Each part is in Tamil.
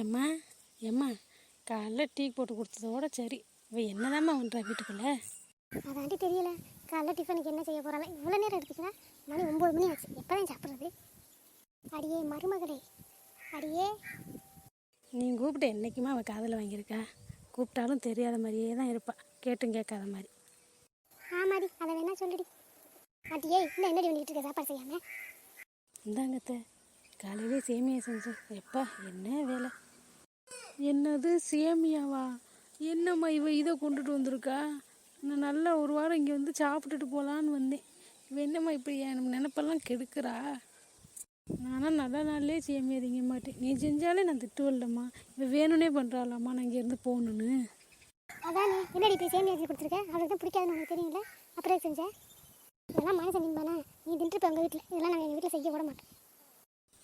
ஏம்மா ஏம்மா காலைல டீ போட்டு கொடுத்ததோட சரி. இவ என்னதாம்மா பண்ணுறா வீட்டுக்குள்ளே? அதாண்டி தெரியல. காலைல டிஃபனுக்கு என்ன செய்ய போகிறாள் இவ்வளோ நேரம் எடுத்துச்சுன்னா மணி ஒம்பது மணி ஆச்சு. எப்போ தான் சாப்பிட்றது? அடியே மருமகளே. அடியே. நீ கூப்பிட்டு என்றைக்குமா அவள் காதில் வாங்கியிருக்கா? கூப்பிட்டாலும் தெரியாத மாதிரியே தான் இருப்பாள் கேட்டும் கேட்காத மாதிரி. ஆமாடி அதை வேணா சொல்லுடி. அடியே இன்னும் என்னடி பண்ணிட்டு இருக்க சாப்பாடு செய்யாம? இந்தாங்கத்த காலையிலே சேமியா செஞ்சேன். எப்பா என்ன வேலை? என்னது சேமியாவா? என்னம்மா இவ இதை கொண்டுட்டு வந்திருக்கா? நான் நல்லா ஒரு வாரம் இங்கே வந்து சாப்பிட்டுட்டு போகலான்னு வந்தேன். இவ என்னம்மா இப்படி என் நினப்பெல்லாம் கெடுக்கிறா? நானும் நல்ல நாள்லேயே சேமியா திங்க மாட்டேன். நீ செஞ்சாலே நான் திட்டு வரலம்மா இவ வேணும்னே பண்ணுறாளாம்மா நான் இங்கேருந்து போகணுன்னு அதானே என்னடி இப்படி சேமி அரிசி கொடுத்துருக்க? அவளுக்கு தான் பிடிக்காதுன்னு உனக்கு தெரியல அப்புறம் செஞ்சேன் செஞ்ச? இதெல்லாம் மனசு நின்பானா நீ தின்றுப்ப உங்கள் வீட்டில் இதெல்லாம் நாங்கள் எங்கள் வீட்டில் செய்ய விட மாட்டோம்.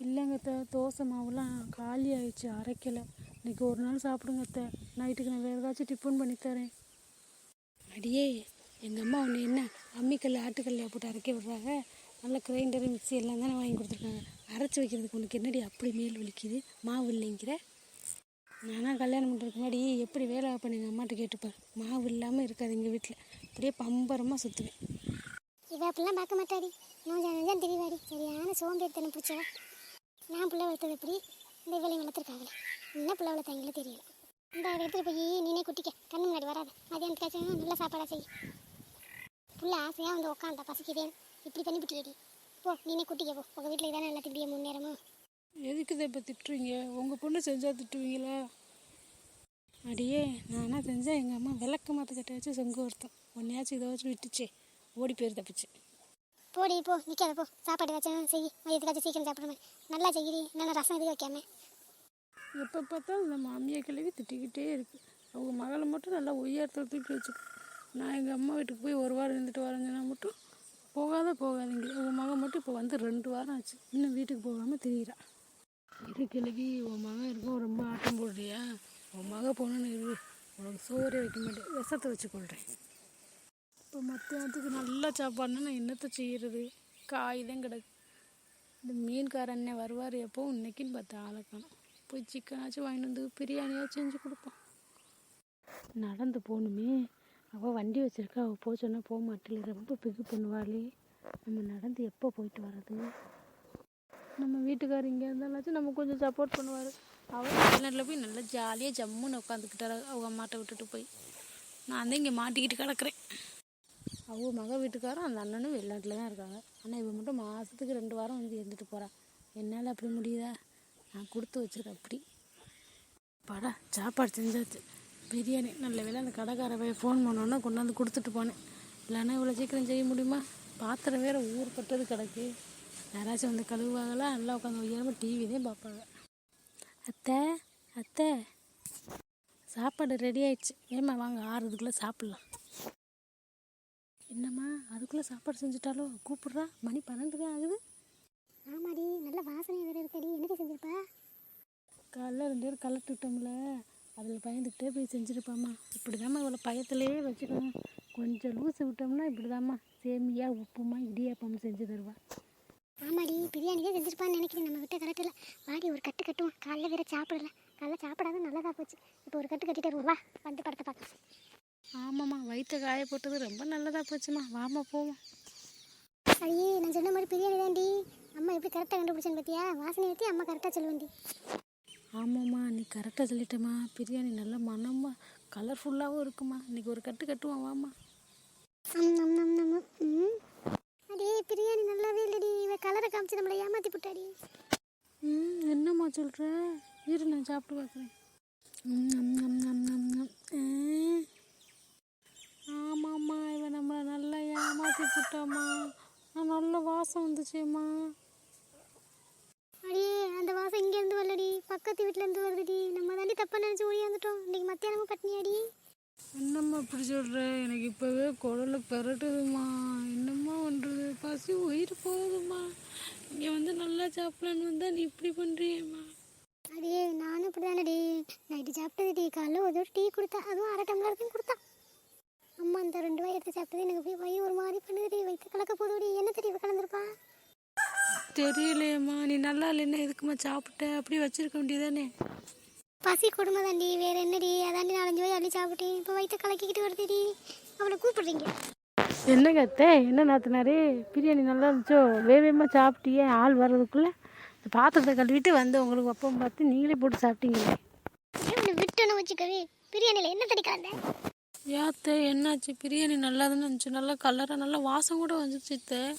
இல்லைங்க அத்தை. தோசை மாவுலாம் காலி ஆயிடுச்சு அரைக்கலை. இன்னைக்கு ஒரு நாள் சாப்பிடுங்க அத்தை. நைட்டுக்கு நான் வேறு ஏதாச்சும் டிஃபன் பண்ணி தரேன். அடியே எங்கள் அம்மா ஒன்று என்ன அம்மிக்கல் ஆட்டுக்கல்லையா போட்டு அரைக்க விடுறாங்க? நல்ல கிரைண்டரு மிக்ஸி எல்லாம் தானே வாங்கி கொடுத்துருக்காங்க. அரைச்சி வைக்கிறதுக்கு உனக்கு என்னடி அப்படி மேல் வலிக்குது? மாவு இல்லைங்கிற? நானா கல்யாணம் பண்ணுறதுக்கு முன்னாடி எப்படி வேலை வைப்பேன் எங்கள் அம்மாட்ட கேட்டுப்பார் மாவு இல்லாமல் இருக்காது எங்கள் வீட்டில் அப்படியே பம்பரமாக சுற்றுவேன் இவ அப்படிலாம் பார்க்க மாட்டாடி. நோஞ்சா நோஞ்சா தெரியவாடி. சரியான சோம்பேறித்தனம் பிடிச்சவ. நான் பிள்ளை வளர்த்தது எப்படி? இந்த இவளையும் வளர்த்துருக்காங்களே. என்ன பிள்ளை வளர்த்தாங்களே தெரியல. இந்த எடுத்துகிட்டு போய் நீனே குட்டிக்க. கண்ணு முன்னாடி வராது. மதியானத்துக்காச்சும் நல்ல சாப்பாடாக செய். புள்ள ஆசையாக வந்து உட்காந்தா பசிக்குதேன்னு இப்படி தண்ணி விட்டியடி போ நீனே குட்டிக்க போ. உங்கள் வீட்டில் தானே நல்லா திட்டிய முன்னேறமா எதுக்கு இதை இப்போ திட்டுவீங்க உங்கள் பொண்ணு செஞ்சால் திட்டுவீங்களா? அடியே நானாக செஞ்சேன் எங்கள் அம்மா விளக்க மாற்ற வச்சு செங்கு வருத்தம் ஒன்றையாச்சும் இதை வச்சு விட்டுச்சே. ஓடி போயிரு தப்பிச்சு. போடி போ நிற்காத போ. சாப்பாடு ஏதாச்சும் செய். எதுக்காச்சும் சீக்கிரம் சாப்பிட்ற மாதிரி. நல்லா செய்யடி. நல்லா ரசம் எதுவும் வைக்காம. எப்போ பார்த்தாலும் இந்த மாமியை கிழவி திட்டிக்கிட்டே இருக்கு. அவங்க மகளை மட்டும் நல்லா உயரத்தில் தூக்கி வச்சுக்கு நான் எங்கள் அம்மா வீட்டுக்கு போய் ஒரு வாரம் இருந்துட்டு வரேங்கன்னா மட்டும் போகாத போகாதீங்க. உங்கள் மகன் மட்டும் இப்போ வந்து ரெண்டு வாரம் ஆச்சு. இன்னும் வீட்டுக்கு போகாமல் திரியிறா. இரு கிழவி உன் மகன் இருக்கும் ரொம்ப ஆட்டம் போடுறியா? உன் மக போகணுன்னு இரு. உனக்கு சோறே வைக்க மாட்டேன். விஷத்தை வச்சு கொள்கிறேன் இப்போ மத்தியானத்துக்கு நல்ல சாப்பாடுனா நான் என்னத்தை செய்கிறது காய் தான் கிடக்கு இந்த மீன்காரண்ணே வருவார் எப்போ? இன்னைக்குன்னு பார்த்து ஆளை போய் சிக்கனாச்சும் வாங்கிட்டு வந்து பிரியாணியாச்சும் செஞ்சு கொடுப்பான். நடந்து போகணுமே. அவள் வண்டி வச்சுருக்கா. அவள் போக சொன்னால் போக மாட்டேல ரொம்ப பிகு பண்ணுவாளே. நம்ம நடந்து எப்போ போயிட்டு வர்றது? நம்ம வீட்டுக்காரர் இங்கே இருந்தாலாச்சும் நம்ம கொஞ்சம் சப்போர்ட் பண்ணுவார். அவர் வெளிநாட்டில் போய் நல்லா ஜாலியாக ஜம்முன்னு உட்காந்துக்கிட்டார். அவங்க அம்மாட்ட விட்டுட்டு போய். நான் தான் இங்கே மாட்டிக்கிட்டு கிடக்குறேன். அவங்க மக வீட்டுக்காரும் அந்த அண்ணனும் வெளிநாட்டில் தான் இருக்காங்க. ஆனால் இவன் மட்டும் மாதத்துக்கு ரெண்டு வாரம் வந்து இருந்துட்டு போகிறான் என்னால் அப்படி முடியுதா? நான் கொடுத்து வச்சிருக்கேன் அப்படி. படா சாப்பாடு செஞ்சாச்சு. பிரியாணி நல்ல வேலை அந்த கடைக்காரவை ஃபோன் பண்ணோன்னா கொண்டாந்து கொடுத்துட்டு போனேன். இல்லைன்னா இவ்வளோ சீக்கிரம் செய்ய முடியுமா? பாத்திரம் வேறு ஊர் பட்டது கிடக்கு. யாராச்சும் வந்து கழுவுவாங்களா? நல்லா உட்காந்து உயரமாக டிவி தான் பார்ப்பாங்க. அத்தை அத்தை. சாப்பாடு ரெடி ஆயிடுச்சு. ஏம்மா வாங்க ஆறுதுக்குள்ளே சாப்பிட்லாம். என்னம்மா அதுக்குள்ளே சாப்பாடு செஞ்சுட்டாலோ? கூப்பிட்றா மணி பன்னெண்டு தான் ஆகுது. ஆமாடி நல்ல வாசனை வேறு இருக்கடி. என்னடி செஞ்சிருப்பா? காலைல ரெண்டு பேரும் கலட்டு விட்டோம்ல அதில் பயந்துக்கிட்டே போய் செஞ்சுருப்பாம்மா. இப்படி தாம்மா இவ்வளோ பயத்திலேயே வச்சுக்கணும். கொஞ்சம் லூசு விட்டோம்னா இப்படி தாம்மா சேமியா உப்புமா இடியாப்பம் செஞ்சு தருவா. ஆமாடி பிரியாணி தான் செஞ்சிருப்பான்னு நினைக்கிறேன். நம்ம கிட்ட கரெக்டில் வாடி ஒரு கட்டு கட்டுவோம். காலைல வேற சாப்பிடல. காலைல சாப்பிடாத நல்லதா போச்சு. இப்போ ஒரு கட்டு கட்டிட்டு வருவோம். வா வந்து படத்தை பார்க்கலாம். ஆமாம்மா வயிற்ற காய போட்டது ரொம்ப நல்லதாக போச்சுமா வாமா போவோம் ஐயே நான் சொன்ன மாதிரி பிரியாணி தாண்டி அம்மா எப்படி கரெக்டாக கண்டுபிடிச்சேன்னு பார்த்தியா வாசனை பற்றி அம்மா கரெக்டாக சொல்லுவேன்டி ஆமாம்மா நீ கரெக்டாக சொல்லிட்டேம்மா. பிரியாணி நல்ல மனமாக கலர்ஃபுல்லாகவும் இருக்குமா இன்னைக்கு ஒரு கட்டு கட்டுவோம் வாமா. அடே பிரியாணி நல்லாவே இல்லடி. இவ கலரை காமிச்சு நம்மளை ஏமாத்தி புட்டாடி. ம் என்னம்மா சொல்கிற இரு நான் சாப்பிட்டு பார்க்குறேன் ம், நம், நம், நம், நம், நம். ஆ. ஆமாம்மா இவன் நம்மளை நல்லா நான் நல்ல வாசம் வந்துச்சேம்மா அடியே அந்த வாசம் இங்கேருந்து வரலடி. பக்கத்து வீட்டிலேருந்து வருதுடி. நம்ம தாண்டி தப்பாக நினச்சி ஓடியாந்துட்டோம் இன்னைக்கு மத்தியானமும் பட்னியாடி. என்னம்மா இப்படி சொல்கிற எனக்கு இப்போவே குடல பெரட்டுதும்மா. என்னம்மா பண்ணுறது பசி உயிர் போகுதும்மா. இங்கே வந்து நல்லா சாப்பிடலான்னு வந்தால் நீ இப்படி பண்ணுறியம்மா அடியே நானும் இப்படி தானடி நைட்டு சாப்பிட்டது டீ காலைல ஒரு டீ கொடுத்தா. அதுவும் அரை டம்ளருக்கும் கொடுத்தா. அம்மா அந்த ரெண்டு வாய் எடுத்து சாப்பிட்டது எனக்கு போய் வயிறு ஒரு மாதிரி பண்ணுதுடி. வயிற்று கலக்க போதுடி. என்ன தெரியும் கலந்துருப்பா? தெரியலையேம்மா நீ நல்லா இல்லைன்னா எதுக்குமா சாப்பிட்ட? அப்படியே வச்சிருக்க வேண்டியதானே பசி கொடுமை தாண்டி வேற என்னடி? அதாண்டி நாலஞ்சு போய் அள்ளி சாப்பிட்டேன். இப்போ வயிற்ற கலக்கிக்கிட்டு வருதுடி. அவளை கூப்பிடுறீங்க. என்னங்க அத்தை என்ன நாத்தினாரே? பிரியாணி நல்லா இருந்துச்சோ? வேகமாக சாப்பிட்டியே? ஆள் வர்றதுக்குள்ளே இந்த பாத்திரத்தை கழுவிட்டு வந்து உங்களுக்கு அப்பம் பார்த்து நீங்களே போட்டு சாப்பிட்டீங்களே. இவனை விட்டுன்னு வச்சுக்கவே பிரியாணியில் என்ன தடி கலந்த? யாத்தே என்னாச்சு? பிரியாணி நல்லா தானே இருந்துச்சு. நல்லா கலராக நல்லா வாசம் கூட வந்துச்சு அத்தை.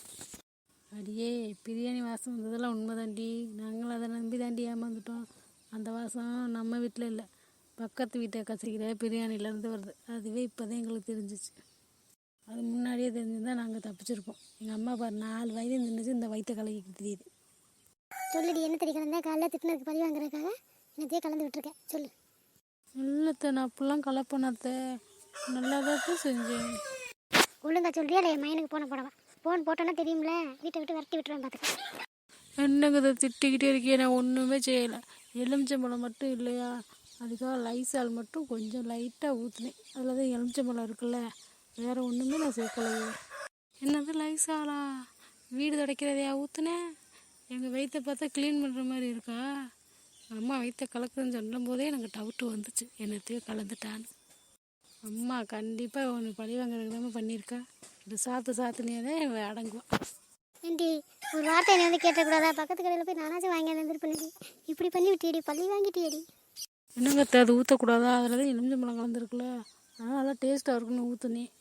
அடியே பிரியாணி வாசம் வந்ததெல்லாம் உண்மைதாண்டி. நாங்களும் அதை நம்பி தாண்டி ஏமாந்துட்டோம். அந்த வாசம் நம்ம வீட்டில் இல்லை. பக்கத்து வீட்டை கசிக்கிற பிரியாணிலேருந்து வருது. அதுவே இப்போ தான் எங்களுக்கு தெரிஞ்சிச்சு. அது முன்னாடியே தெரிஞ்சிருந்தால் நாங்கள் தப்பிச்சிருப்போம். எங்கள் அம்மா பாரு நாலு வயது நின்றுச்சு இந்த வயிற்ற கலக்கிட்டு தெரியுது. சொல்லுடி என்ன தடி கலந்த காலைல திட்டினதுக்கு பழி வாங்குறதுக்காக என்னத்தையே கலந்து விட்டுருக்கேன். சொல்லு. இல்லத்தை நான் அப்படிலாம் கலப்பணத்தை நல்லா தான் செஞ்சேன். ஒழுங்கா சொல்றியா இல்லை என் மையனுக்கு போன போடவா. போன் போட்டோன்னா தெரியும்ல? வீட்டை விட்டு விரட்டி விட்டுருவேன் பார்த்துக்க. என்னங்க இதை திட்டிக்கிட்டே இருக்கே நான் ஒன்றுமே செய்யலை. எலுமிச்சம்பழம் மட்டும் இல்லையா? அதுக்காக லைசால் மட்டும் கொஞ்சம் லைட்டாக ஊற்றினேன் அதில் தான் எலுமிச்சம்பழம் இருக்குல்ல? வேறு ஒன்றுமே நான் சேர்க்கலையே. என்னது லைசாலா? வீடு துடைக்கிறதையா ஊற்றுனேன் எங்கள் வயிற்ற பார்த்தா க்ளீன் பண்ணுற மாதிரி இருக்கா? அம்மா வயிற்ற கலக்குதுன்னு சொல்லும் போதே எனக்கு டவுட்டு வந்துச்சு. என்னத்தையும் கலந்துட்டான்னு. அம்மா கண்டிப்பாக ஒன்று பழி வாங்குறதுக்கு தான் பண்ணியிருக்கா. இது சாத்து சாத்துனே அடங்குவான். ஏண்டி ஒரு வார்த்தை என்ன வந்து கேட்டக்கூடாதா? பக்கத்து கடையில் போய் நானாச்சும் வாங்கி பண்ணிடி இப்படி பண்ணி விட்டியடி பள்ளி வாங்கிட்டியடி. என்னங்க அது ஊற்றக்கூடாதா அதில் தான் எலுமிச்சம்பழம் கலந்துருக்குல்ல அதனால் நல்லா டேஸ்ட்டாக இருக்குன்னு ஊற்றுனேன்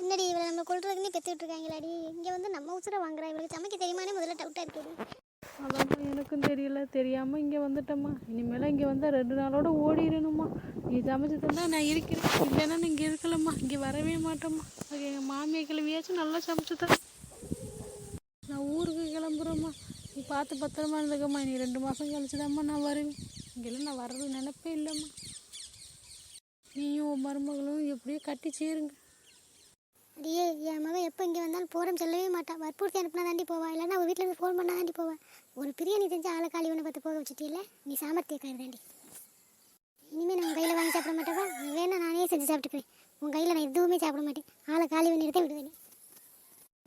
என்னடி இவளை நம்ம கொள்றதுக்குன்னு பெற்றுக்கிட்டு இருக்காங்களாடி? இங்கே வந்து நம்ம உசுரை வாங்குறா. இவளுக்கு சமைக்க தெரியுமானே முதல்ல டவுட்டாக இருக்குது அதாம்மா எனக்கும் தெரியல தெரியாமல் இங்கே வந்துட்டேம்மா. இனிமேல் இங்கே வந்தால் ரெண்டு நாளோட ஓடிடணும்மா நீ சமைச்சு தந்தா நான் இருக்கிறேன். இல்லைன்னா நீ இங்கே இருக்கலம்மா. இங்கே வரவே மாட்டோம்மா. அது எங்கள் மாமியை கிளவியாச்சும் நல்லா சமைச்சு தரேன். நான் ஊருக்கு கிளம்புறேம்மா. நீ பார்த்து பத்திரமா இருந்துக்கம்மா. நீ ரெண்டு மாதம் கழிச்சுதாம்மா நான் வருவேன். இங்கெல்லாம் நான் வர்றது நினப்பே இல்லைம்மா. நீயும் மருமகளும் எப்படியோ கட்டி சேருங்க. அடியே என் மகன் எப்போ இங்கே வந்தாலும் போகிறோம் சொல்லவே மாட்டான். வற்புறுத்தி அனுப்புனா தாண்டி போவான் இல்லைன்னா அவள் வீட்டில் இருந்து ஃபோன் பண்ணால் தாண்டி போவேன் ஒரு பிரியாணி செஞ்சு ஆளை காலி ஒன்று பார்த்து போக இல்லை நீ சாமர்த்தியக்காரி தாண்டி இனிமேல் நான் கையில் வாங்கி சாப்பிட மாட்டேவா வேணா நானே செஞ்சு சாப்பிட்டுக்குவேன். உன் கையில் நான் எதுவுமே சாப்பிட மாட்டேன். ஆளை காலி பண்ணி தான் விடுவேன்.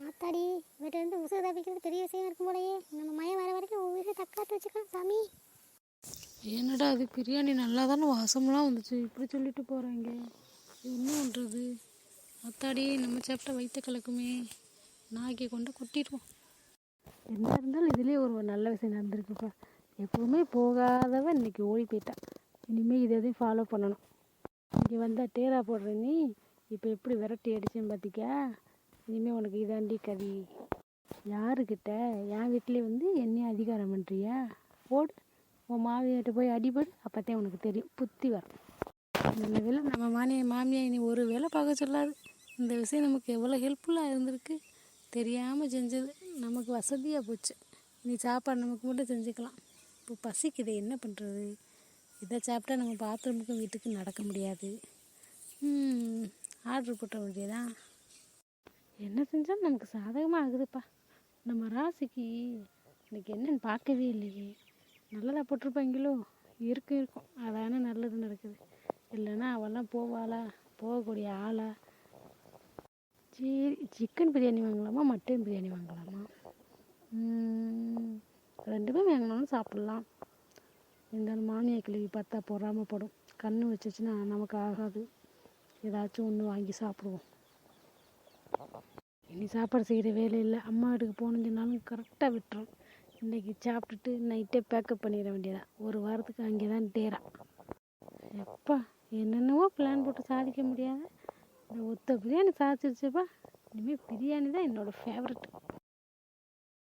ஆத்தாடி இவர்கிட்ட இருந்து உசுறு தப்பிக்கிறது பெரிய விஷயம் இருக்கும் போலயே. நம்ம மயம் வர வரைக்கும் உன் உயிரை தக்காத்து வச்சுக்கலாம் சாமி. என்னடா அது பிரியாணி நல்லா தானே வாசம்லாம் வந்துச்சு. இப்படி சொல்லிட்டு போகிறாங்க என்ன பண்ணுறது அத்தாடி நம்ம சாப்பிட்ட வயிற்ற கலக்குமே நாய்க்கு கொண்டு கொட்டிடுவோம். என்ன இருந்தாலும் இதுலேயே ஒரு நல்ல விஷயம் நடந்திருக்குப்பா. எப்பவுமே போகாதவன் இன்னைக்கு ஓடி போயிட்டான் இனிமேல் இதை எதையும் ஃபாலோ பண்ணணும். இங்கே வந்தால் டேரா போடுற நீ இப்போ எப்படி விரட்டி அடிச்சேன்னு பார்த்திக்கா இனிமேல் உனக்கு இதாண்டி கதி. யாருக்கிட்ட? என் வீட்டிலே வந்து என்னையும் அதிகாரம் பண்ணுறியா போடு. உன் மாவியிட்ட போய் அடிபடு அப்போத்தான் உனக்கு தெரியும். புத்தி வரும். நல்ல வேலை நம்ம மானிய மாமியா இனி ஒரு வேலை பார்க்க சொல்லாது. இந்த விஷயம் நமக்கு எவ்வளோ ஹெல்ப்ஃபுல்லாக இருந்திருக்கு. தெரியாமல் செஞ்சது. நமக்கு வசதியாக போச்சு. இனி சாப்பாடு நமக்கு மட்டும் செஞ்சுக்கலாம். இப்போ பசிக்குது. என்ன பண்ணுறது இதை சாப்பிட்டா நம்ம பாத்ரூமுக்கும் வீட்டுக்கு நடக்க முடியாது. ஆர்டர் போட்ட வேண்டியதா என்ன செஞ்சாலும் நமக்கு சாதகமாக ஆகுதுப்பா. நம்ம ராசிக்கு இன்றைக்கி என்னன்னு பார்க்கவே இல்லையே. நல்லதாக போட்டிருப்பாங்களோ? இருக்கும் இருக்கும். அதான நல்லது நடக்குது. இல்லைன்னா அவெல்லாம் போவாளா? போகக்கூடிய ஆளா? சரி சிக்கன் பிரியாணி வாங்கலாமா? மட்டன் பிரியாணி வாங்கலாமா? ரெண்டுமே வாங்கினாலும் சாப்பிட்லாம். இருந்தாலும் மாமியை கிழவி பார்த்தா பொறாமப்படும் படும். கண்ணு வச்சுச்சுன்னா நமக்கு ஆகாது. ஏதாச்சும் ஒன்று வாங்கி சாப்பிடுவோம். இனி சாப்பாடு செய்கிற வேலை இல்லை. அம்மா வீட்டுக்கு போகணுன்னு சொன்னாலும் கரெக்டாக விட்டுரும். இன்றைக்கி சாப்பிட்டுட்டு நைட்டே பேக்கப் பண்ணிட வேண்டியதான் ஒரு வாரத்துக்கு அங்கே தான் டேரா. எப்பா? என்னென்னவோ பிளான் போட்டு சாதிக்க முடியாத. இந்த ஒத்த பிரியாணி சாதிச்சிருச்சுப்பா. இனிமேல் பிரியாணி தான் என்னோடய ஃபேவரெட்